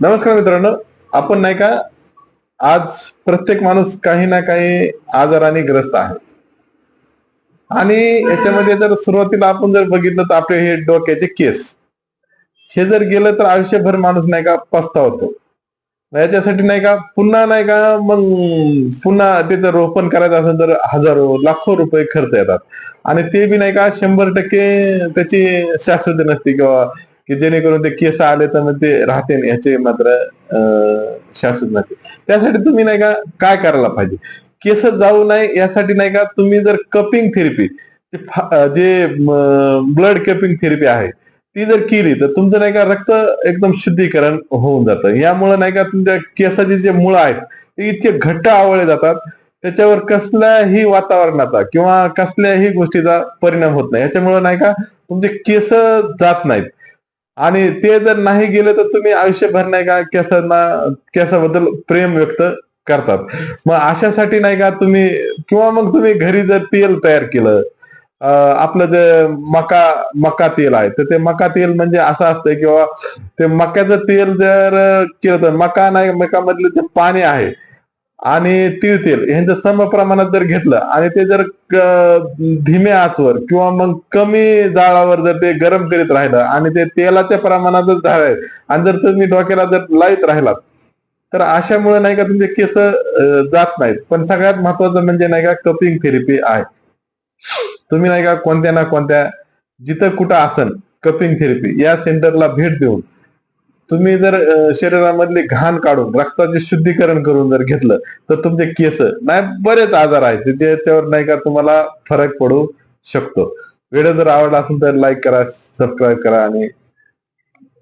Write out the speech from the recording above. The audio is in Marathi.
नमस्कार मित्रांनो. आपण नाही का आज प्रत्येक माणूस काही ना काही आजाराने ग्रस्त आहे. आणि याच्यामध्ये जर सुरुवातीला आपण जर बघितलं तर आपले हे डोक्याचे केस हे जर गेलं तर आयुष्यभर माणूस नाही का पस्तावतो याच्यासाठी नाही का पुन्हा नाही का मग पुन्हा त्याचं रोपण करायचं असेल तर हजारो लाखो रुपये खर्च येतात. आणि ते बी नाही का शंभर टक्के त्याची शाश्वती नसते किंवा की जेणेकरून ते केस आले तर मग ते राहते नाही, याचे मात्र शाश्वत नसते त्यासाठी तुम्ही नाही का काय करायला पाहिजे? केस जाऊ नये यासाठी नाही का तुम्ही जर कपिंग थेरपी जे ब्लड कपिंग थेरपी आहे ती जर केली तर तुमचं नाही का रक्त एकदम शुद्धीकरण होऊन जातं. यामुळे नाही का तुमच्या केसाचे जे मुळं आहेत ते इतके घट्ट आवळले जातात त्याच्यावर कसल्याही वातावरणाचा किंवा कसल्याही गोष्टीचा परिणाम होत नाही. याच्यामुळे नाही का तुमचे केस जात नाहीत. आणि ते जर नाही गेले तर तुम्ही आयुष्यभर नाही का केसांना केसाबद्दल प्रेम व्यक्त करतात. मग अशासाठी नाही का तुम्ही किंवा मग तुम्ही घरी जर तेल तयार केलं आपलं जे मका मका तेल आहे तर ते मका तेल म्हणजे असं असतं किंवा ते मक्याचं तेल जर केलं तर मका नाही मकामधलं जे पाणी आहे आणि तीळ तेल यांचं सम प्रमाणात जर घेतलं आणि ते जर धीमे आचवर किंवा मग कमी जाळावर जर ते गरम करीत राहिलं आणि ते तेलाच्या प्रमाणातच झालंय आणि जर तुम्ही डोक्याला जर लाईत राहिलात तर अशामुळे नाही का तुमचे केस जात नाहीत. पण सगळ्यात महत्वाचं म्हणजे नाही का कपिंग थेरपी आहे. तुम्ही नाही का कोणत्या ना कोणत्या जिथं कुठं असन कपिंग थेरपी या सेंटरला भेट देऊन तुम्ही जर शरीरामधले घाण काढून रक्ताचे शुद्धीकरण करून जर घेतलं तर तुमचे केस नाही बरेच आजार आहेत त्याच्यावर नाही का तुम्हाला फरक पडू शकतो. व्हिडिओ जर आवडला असेल तर लाईक करा सबस्क्राईब करा आणि